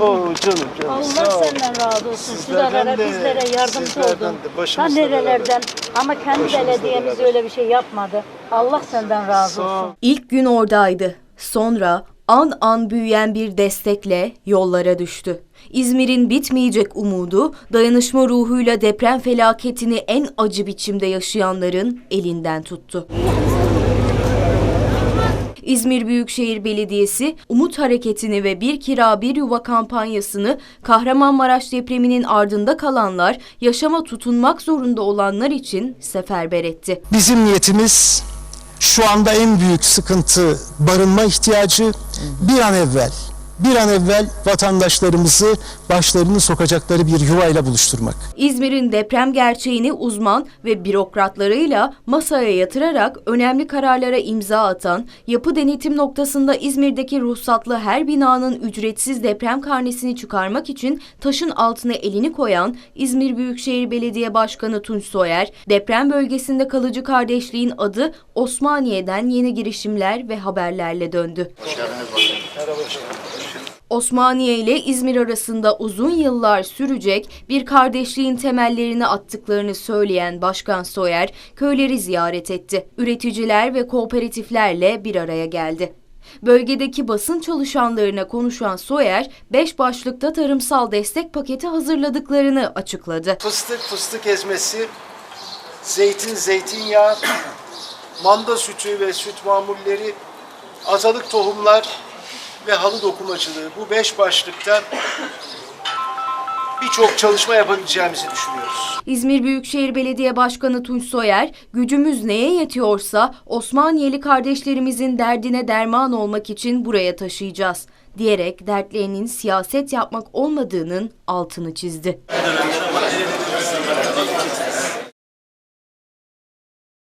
Oo canım canım. Allah sağ senden razı olsun. Sizlerden Sizlere de, bizlere yardımcı sizlerden oldun. de, Ta başımızla nerelerden ama kendi Başımızla belediyemiz beraber. öyle bir şey yapmadı. Allah senden razı olsun. İlk gün oradaydı. Sonra an an büyüyen bir destekle yollara düştü. İzmir'in bitmeyecek umudu, dayanışma ruhuyla deprem felaketini en acı biçimde yaşayanların elinden tuttu. İzmir Büyükşehir Belediyesi Umut Hareketi'ni ve Bir Kira Bir Yuva kampanyasını Kahramanmaraş depreminin ardında kalanlar, yaşama tutunmak zorunda olanlar için seferber etti. Bizim niyetimiz şu anda en büyük sıkıntı barınma ihtiyacı bir an evvel bir an evvel vatandaşlarımızı başlarını sokacakları bir yuvayla buluşturmak. İzmir'in deprem gerçeğini uzman ve bürokratlarıyla masaya yatırarak önemli kararlara imza atan, yapı denetim noktasında İzmir'deki ruhsatlı her binanın ücretsiz deprem karnesini çıkarmak için taşın altına elini koyan İzmir Büyükşehir Belediye Başkanı Tunç Soyer, deprem bölgesinde kalıcı kardeşliğin adı Osmaniye'den yeni girişimler ve haberlerle döndü. Osmaniye ile İzmir arasında uzun yıllar sürecek bir kardeşliğin temellerini attıklarını söyleyen Başkan Soyer, köyleri ziyaret etti. Üreticiler ve kooperatiflerle bir araya geldi. Bölgedeki basın çalışanlarına konuşan Soyer, beş başlıkta tarımsal destek paketi hazırladıklarını açıkladı. Fıstık fıstık ezmesi, zeytin zeytinyağı, manda sütü ve süt mamulleri, azalık tohumlar ve halı dokumacılığı. Bu beş başlıkta birçok çalışma yapabileceğimizi düşünüyoruz. İzmir Büyükşehir Belediye Başkanı Tunç Soyer, gücümüz neye yetiyorsa Osmaniyeli kardeşlerimizin derdine derman olmak için buraya taşıyacağız diyerek dertlerinin siyaset yapmak olmadığının altını çizdi.